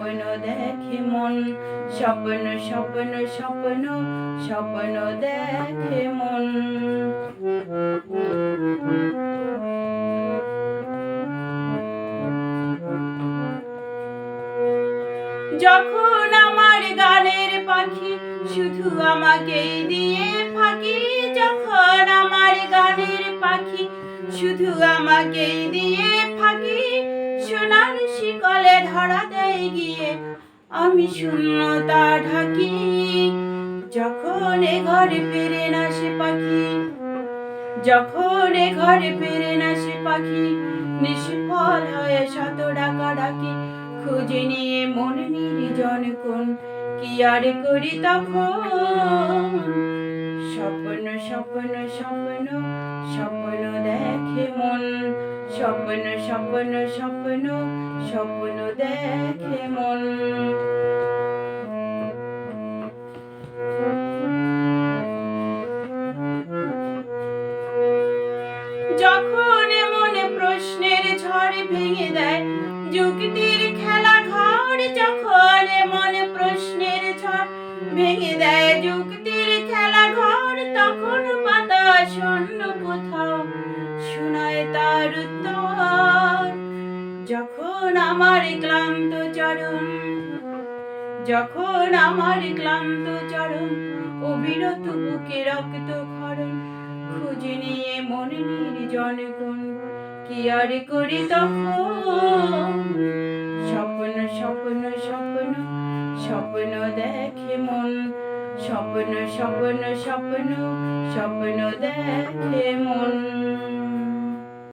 স্বপ্ন দেখে মন, স্বপ্ন স্বপ্ন স্বপ্ন স্বপ্ন দেখে মন। যখন আমার গানের পাখি শুধু আমাকেই দিয়ে ফাঁকি, যখন আমার গানের পাখি শুধু আমাকেই দিয়ে আমি শূন্যতা ঢাকি, যখন এ ঘরে ফেরে না সে পাখি, যখন এ ঘরে ফেরে না সে পাখি, নিষ্ফল হয়ে শত ডাকা ডাকি, খুঁজে নিয়ে মন নির্জন কোন, কি আর করি তখন? স্বপ্ন স্বপ্ন স্বপ্ন স্বপ্ন দেখে মন স্বপ্ন স্বপ্ন স্বপ্ন স্বপ্ন দেখে মন। যখন মনে প্রশ্নের ঝড় ভেঙে দেয়, যুক্তির খেলা ঘর যখন মনে প্রশ্নের ঝড় ভেঙে দেয়, যুক্তির তার উত্তর যখন আমার ক্লান্ত চরণ, যখন আমার ক্লান্ত চরণ, অবিরত বুকে রক্ত খরণ খুঁজে নিয়ে মনে নির্জন কোন কি আর করি তখন? স্বপ্ন স্বপ্ন স্বপ্ন স্বপ্ন দেখে মন, স্বপ্ন স্বপ্ন স্বপ্ন স্বপ্ন দেখে মন।